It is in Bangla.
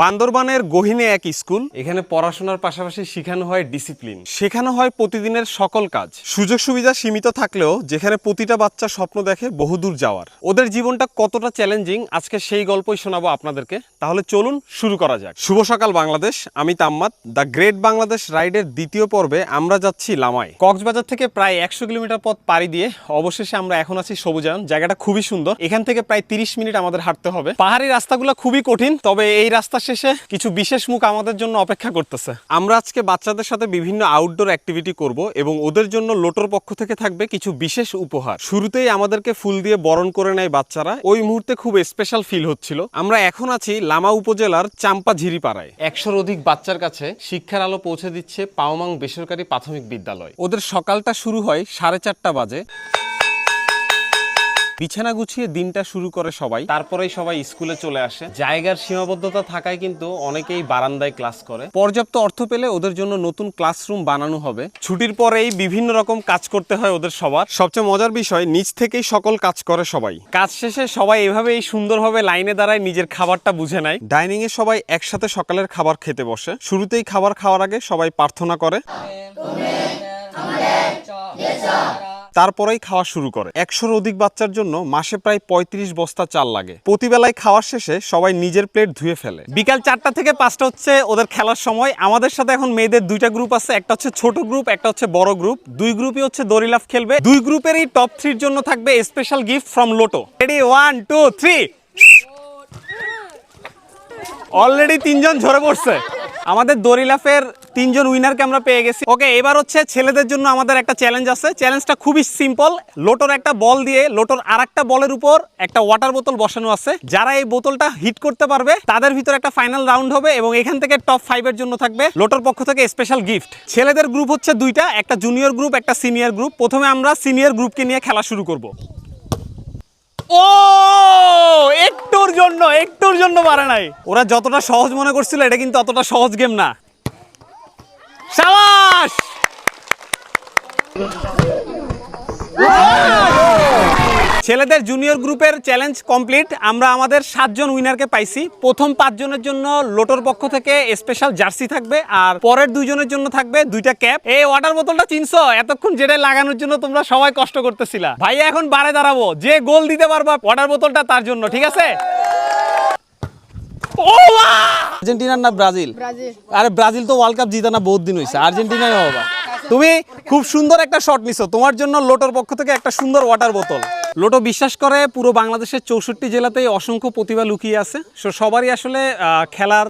বান্দরবানের গহিনে এক স্কুল। এখানে পড়াশোনার পাশাপাশি শেখানো হয় ডিসিপ্লিন শেখানো হয় প্রতিদিনের সকল কাজ। সুযোগ সুবিধা সীমিত থাকলেও যেখানে প্রতিটা বাচ্চা স্বপ্ন দেখে বহুদূর যাওয়ার। ওদের জীবনটা কতটা চ্যালেঞ্জিং আজকে সেই গল্পই শোনাবো আপনাদেরকে। তাহলে চলুন শুরু করা যাক। শুভ সকাল বাংলাদেশ আমি তাম্মাদ দ্য গ্রেট বাংলাদেশ রাইডের দ্বিতীয় পর্বে আমরা যাচ্ছি লামায় কক্সবাজার থেকে প্রায় একশো কিলোমিটার পথ পাড়ি দিয়ে অবশেষে আমরা এখন আছি সবুজায়ন জায়গাটা খুবই সুন্দর। এখান থেকে প্রায় তিরিশ মিনিট আমাদের হাঁটতে হবে। পাহাড়ি রাস্তাগুলো খুবই কঠিন তবে এই রাস্তা শেষে কিছু বিশেষ মুখ আমাদের জন্য অপেক্ষা করতেছে। আমরা আজকে বাচ্চাদের সাথে বিভিন্ন আউটডোর অ্যাক্টিভিটি করব এবং ওদের জন্য লোটোর পক্ষ থেকে থাকবে কিছু বিশেষ উপহার। শুরুতেই আমাদেরকে ফুল দিয়ে বরণ করে নেয় বাচ্চারা। ওই মুহূর্তে খুব স্পেশাল ফিল হচ্ছিল। আমরা এখন আছি লামা উপজেলার চাম্পা ঝিরিপাড়ায়। একশোর অধিক বাচ্চার কাছে শিক্ষার আলো পৌঁছে দিচ্ছে পাওমাং বেসরকারি প্রাথমিক বিদ্যালয়। ওদের সকালটা শুরু হয় সাড়ে চারটা বাজে। বিছানা গুছিয়ে দিনটা শুরু করে সবাই। তারপরেই সবাই স্কুলে চলে আসে। জায়গার সীমাবদ্ধতা থাকায় কিন্তু অনেকেই বারান্দায় ক্লাস করে। পর্যাপ্ত অর্থ পেলে ওদের জন্য নতুন ক্লাসরুম বানানো হবে। ছুটির পরেই বিভিন্ন রকম কাজ করতে হয় ওদের সবার। সবচেয়ে মজার বিষয় নিজ থেকেই সকল কাজ করে সবাই। কাজ শেষে সবাই এভাবেই সুন্দরভাবে লাইনে দাঁড়ায় নিজের খাবারটা বুঝে নেয়। ডাইনিং এ সবাই একসাথে সকালের খাবার খেতে বসে। শুরুতেই খাবার খাওয়ার আগে সবাই প্রার্থনা করে। তারপরেই খাওয়া শুরু করে। একশোর অধিক বাচ্চার জন্য মাসে প্রায় পঁয়ত্রিশ বস্তা চাল লাগে। প্রতিবেলায় খাওয়ার শেষে সবাই নিজের প্লেট ধুয়ে ফেলে। বিকাল চারটা থেকে পাঁচটা হচ্ছে ওদের খেলার সময়। আমাদের সাথে এখন মেয়েদের দুইটা গ্রুপ আছে। একটা হচ্ছে ছোট গ্রুপ একটা হচ্ছে বড় গ্রুপ দুই গ্রুপই হচ্ছে দড়িলাফ খেলবে। দুই গ্রুপেরই টপ থ্রির জন্য থাকবে special gift from Lotto ready one two three already তিনজন ঝরে পড়ছে। আমাদের দড়িলাফের তিনজন উইনারকে আমরা পেয়ে গেছি। ওকে, এবার হচ্ছে ছেলেদের জন্য আমাদের একটা চ্যালেঞ্জ আছে। চ্যালেঞ্জটা খুবই সিম্পল লোটোর একটা বল দিয়ে লোটোর আর একটা বলের উপর একটা ওয়াটার বোতল বসানো আছে। যারা এই বোতলটা হিট করতে পারবে, তাদের ভিতরে একটা ফাইনাল রাউন্ড হবে এবং এখান থেকে টপ ফাইভের জন্য থাকবে লোটোর পক্ষ থেকে স্পেশাল গিফট ছেলেদের গ্রুপ হচ্ছে দুইটা, একটা জুনিয়র গ্রুপ একটা সিনিয়র গ্রুপ প্রথমে আমরা সিনিয়র গ্রুপকে নিয়ে খেলা শুরু করব। ও, একটুর জন্য একটুর জন্য পারে নাই। ওরা যতটা সহজ মনে করছিল, এটা কিন্তু অতটা সহজ গেম না। সাবাস! ছেলেদের জুনিয়র গ্রুপের চ্যালেঞ্জ কমপ্লিট আমরা আমাদের সাতজন উইনারকে পাইছি। প্রথম পাঁচজনের জন্য লোটোর পক্ষ থেকে স্পেশাল জার্সি থাকবে আর পরের দুইজনের জন্য থাকবে দুইটা ক্যাপ এই ওয়াটার বোতলটা চিনছো? এতক্ষণ যেটা লাগানোর জন্য তোমরা সবাই কষ্ট করতেছিলা। ভাই এখন বারে দাঁড়াবো। যে গোল দিতে পারবা ওয়াটার বোতলটা তার জন্য ঠিক আছে? ও আর্জেন্টিনার না ব্রাজিল? ব্রাজিল। আরে ব্রাজিল তো ওয়ার্ল্ড কাপ জিতা না বহুত দিন হয়েছে আর্জেন্টিনাই বাবা তুমি খুব সুন্দর একটা শট নিছো। তোমার জন্য লোটোর পক্ষ থেকে একটা সুন্দর ওয়াটার বোতল লোটো বিশ্বাস করে পুরো বাংলাদেশের চৌষট্টি জেলাতেই অসংখ্য প্রতিভা লুকিয়ে আছে। সো সবারই আসলে খেলার